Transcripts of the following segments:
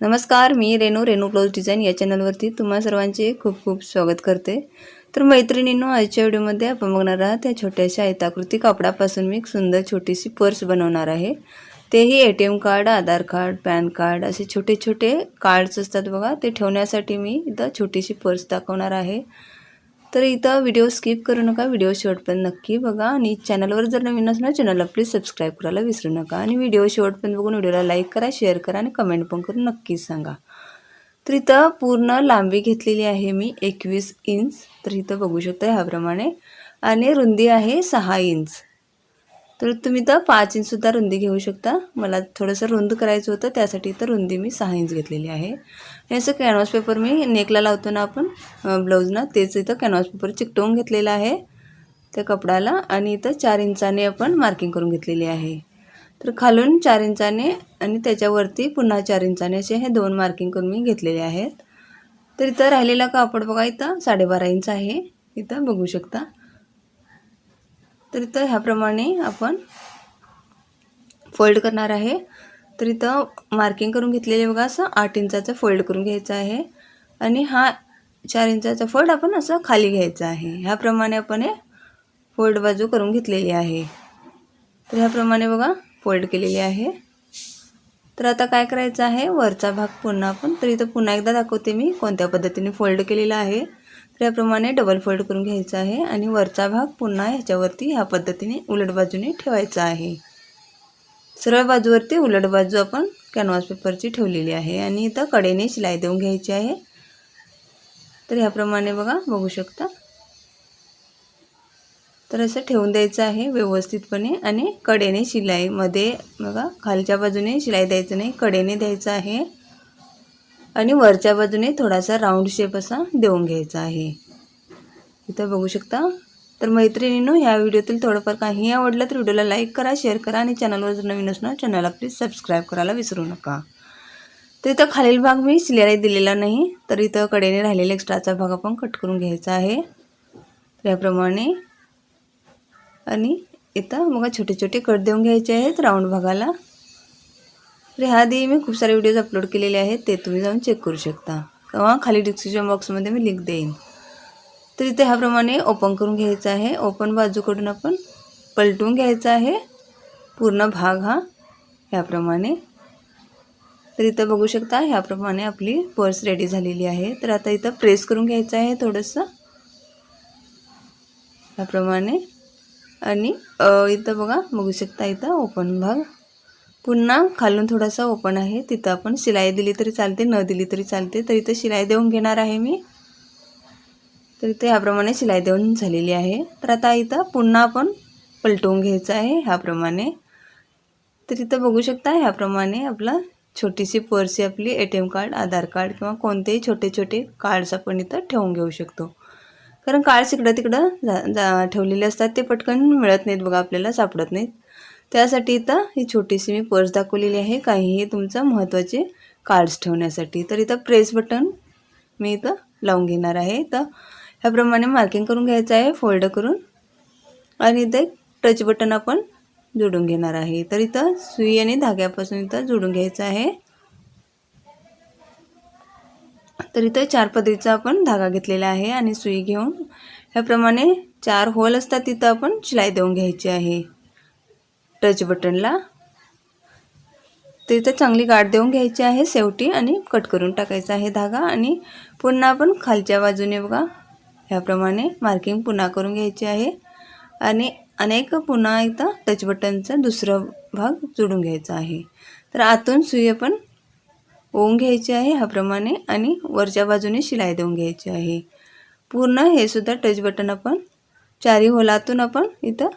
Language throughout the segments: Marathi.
नमस्कार मी रेणू रेणू ब्लाऊज डिझाईन या चॅनलवरती तुम्हा सर्वांचे खूप खूप स्वागत करते. तर मैत्रिणींनो आजच्या व्हिडिओमध्ये आपण बघणार आहात त्या छोट्याशा आयताकृती कापडापासून मी एक सुंदर छोटीशी पर्स बनवणार आहे. तेही A T M card Aadhaar card PAN card असे छोटे छोटे कार्ड्स असतात बघा ते ठेवण्यासाठी मी इथं छोटीशी पर्स दाखवणार आहे. तर इथं व्हिडिओ स्किप करू नका व्हिडिओ शेवटपर्यंत नक्की बघा. आणि चॅनलवर जर नवीन असणार चॅनलला प्लीज सबस्क्राईब करायला विसरू नका. आणि व्हिडिओ शेवटपर्यंत बघून व्हिडिओला लाईक करा शेअर करा आणि कमेंट पण करून नक्कीच सांगा. तर इथं पूर्ण लांबी घेतलेली आहे मी एकवीस इंच तर इथं बघू शकतो ह्याप्रमाणे. आणि रुंदी आहे सहा इंच तर तुम्ही इथं पाच इंचसुद्धा रुंदी घेऊ शकता. मला थोडंसं रुंद करायचं होतं त्यासाठी इथं रुंदी मी सहा इंच घेतलेली आहे. आणि असं कॅनव्हास पेपर मी नेकला लावतो ना आपण ब्लाऊजना तेच इथं कॅनव्हास पेपर चिकटवून घेतलेलं आहे. त्या कपड्याला आणि इथं चार इंचाने आपण मार्किंग करून घेतलेली आहे. तर खालून चार इंचाने आणि त्याच्यावरती पुन्हा चार इंचाने असे हे दोन मार्किंग करून मी घेतलेले आहेत. तर इथं राहिलेला कापड बघा इथं साडेबारा इंच आहे. इथं बघू शकता. तर इथं ह्याप्रमाणे आपण फोल्ड करणार आहे. तर इथं मार्किंग करून घेतलेले बघा असं आठ इंचाचं फोल्ड करून घ्यायचं आहे. आणि हा चार इंचाचा फोल्ड आपण असं खाली घ्यायचा आहे. ह्याप्रमाणे आपण हे फोल्ड बाजू करून घेतलेली आहे. तर ह्याप्रमाणे बघा फोल्ड केलेली आहे. तर आता काय करायचं आहे? वरचा भाग पुन्हा आपण तर इथं पुन्हा एकदा दाखवते मी कोणत्या पद्धतीने फोल्ड केलेला आहे. तर याप्रमाणे डबल फोल्ड करून घ्यायचा आहे आणि वरचा भाग पुन्हा ह्याच्यावरती ह्या पद्धतीने उलट बाजूने ठेवायचा आहे. सरळ बाजूवरती उलट बाजू आपण कॅनव्हास पेपरची ठेवलेली आहे आणि इथं कडेने शिलाई देऊन घ्यायची आहे. तर ह्याप्रमाणे बघा बघू शकता. तर असं ठेवून द्यायचं आहे व्यवस्थितपणे आणि कडेने शिलाईमध्ये बघा खालच्या बाजूने शिलाई द्यायचं नाही कडेने द्यायचं आहे. आणि वरच्या बाजूने थोडासा राऊंड शेप असा देऊन घ्यायचा आहे. इथं बघू शकता. तर मैत्रिणीनो ह्या व्हिडिओतील थोडंफार काही आवडलं तर व्हिडिओला लाईक करा शेअर करा आणि चॅनलवर जर नवीन असणार चॅनलला प्लीज सबस्क्राईब करायला विसरू नका. तर इथं खालील भाग मी शिलाई दिलेला नाही तर इथं कडेने राहिलेला एक्स्ट्राचा भाग आपण कट करून घ्यायचा आहे. तर याप्रमाणे आणि इथं मग छोटे छोटे कट देऊन घ्यायचे आहेत राऊंड भागाला. तर ह्याआधी मी खूप सारे व्हिडिओज अपलोड केलेले आहेत ते तुम्ही जाऊन चेक करू शकता. किंवा खाली डिस्क्रिप्शन बॉक्समध्ये मी लिंक देईन. तर इथे ह्याप्रमाणे ओपन करून घ्यायचं आहे. ओपन बाजूकडून आपण पलटून घ्यायचं आहे. पूर्ण भाग हा ह्याप्रमाणे. तर इथं बघू शकता ह्याप्रमाणे आपली पर्स रेडी झालेली आहे. तर आता इथं प्रेस करून घ्यायचं आहे थोडंसं. ह्याप्रमाणे. आणि इथं बघा बघू शकता इथं ओपन भाग. पुन्हा खालून थोडासा ओपन आहे. तिथं आपण शिलाई दिली तरी चालते न दिली तरी चालते. तर इथं शिलाई देऊन घेणार आहे मी. तर इथं ह्याप्रमाणे शिलाई देऊन झालेली आहे. तर आता इथं पुन्हा आपण पलटवून घ्यायचं आहे ह्याप्रमाणे. तर इथं बघू शकता ह्याप्रमाणे आपला छोटीशी पर्सी आपली A T M card Aadhaar card किंवा कोणतेही छोटे छोटे कार्ड्स आपण इथं ठेवून घेऊ शकतो. कारण कार्ड्स इकडं तिकडं जा जा ठेवलेले असतात ते पटकन मिळत नाहीत बघा आपल्याला सापडत नाहीत. त्यासाठी इथं ही छोटीशी मी पर्स दाखवलेली आहे. काहीही तुमचं महत्त्वाचे कार्ड्स ठेवण्यासाठी. तर इथं प्रेस बटन मी इथं लावून घेणार आहे. तर ह्याप्रमाणे मार्किंग करून घ्यायचं आहे फोल्ड करून. आणि इथं एक टच बटन आपण जोडून घेणार आहे. तर इथं सुई आणि धाग्यापासून इथं जोडून घ्यायचं आहे. तर इथं चार पदरीचा आपण धागा घेतलेला आहे आणि सुई घेऊन ह्याप्रमाणे चार होल असतात तिथं आपण शिलाई देऊन घ्यायची आहे. टच बटनला. तर इथं चांगली गाठ देऊन घ्यायची आहे शेवटी आणि कट करून टाकायचा आहे धागा आणि पुन्हा आपण खालच्या बाजूने बघा. ह्याप्रमाणे मार्किंग पुन्हा करून घ्यायची आहे. आणि अनेक पुन्हा इथं टच बटनचा दुसरा भाग जोडून घ्यायचा आहे. तर आतून सुई आपण ओवून घ्यायची आहे ह्याप्रमाणे आणि वरच्या बाजूने शिलाई देऊन घ्यायची आहे. पूर्ण हे सुद्धा टच बटन आपण चारी होलातून आपण इथं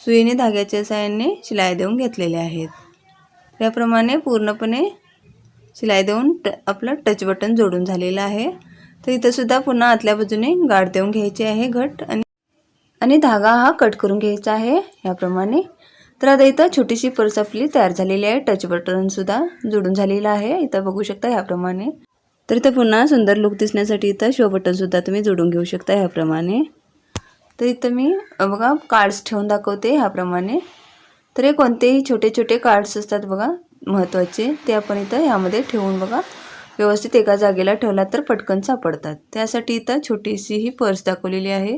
सुईने धाग्याच्या साह्याने शिलाई देऊन घेतलेले आहेत. त्याप्रमाणे पूर्णपणे शिलाई देऊन ट आपलं टच बटन जोडून झालेलं आहे. तर इथंसुद्धा पुन्हा आतल्या बाजूने गाठ देऊन घ्यायची आहे घट आणि आणि धागा हा कट करून घ्यायचा आहे. ह्याप्रमाणे तर आता इथं छोटीशी पर्स आपली तयार झालेली आहे. टच बटनसुद्धा जोडून झालेलं आहे. इथं बघू शकता ह्याप्रमाणे तर इथं पुन्हा सुंदर लुक दिसण्यासाठी इथं शो बटनसुद्धा तुम्ही जोडून घेऊ शकता ह्याप्रमाणे तर इथं मी बघा कार्ड्स ठेवून दाखवते ह्याप्रमाणे. तर हे कोणतेही छोटे छोटे कार्ड्स असतात बघा महत्त्वाचे ते आपण इथं ह्यामध्ये ठेवून बघा. व्यवस्थित एका जागेला ठेवला तर पटकन सापडतात. त्यासाठी इथं छोटीशी ही पर्स दाखवलेली आहे.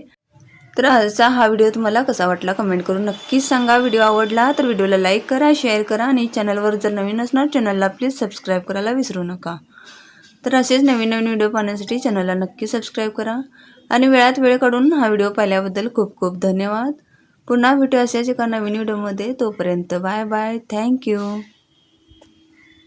तर आजचा हा व्हिडिओ तुम्हाला कसा वाटला कमेंट करून नक्कीच सांगा. व्हिडिओ आवडला तर व्हिडिओला लाईक करा शेअर करा आणि चॅनलवर जर नवीन असणार चॅनलला प्लीज सबस्क्राईब करायला विसरू नका. तर असेच नवीन नवीन व्हिडिओ पाहण्यासाठी चॅनलला नक्की सबस्क्राईब करा. आणि वेळात वेळ काढून हा व्हिडिओ पाहिल्याबद्दल खूप खूप धन्यवाद. पुन्हा भेटू अशाच एका नवीन व्हिडिओमध्ये. तोपर्यंत बाय बाय. थँक्यू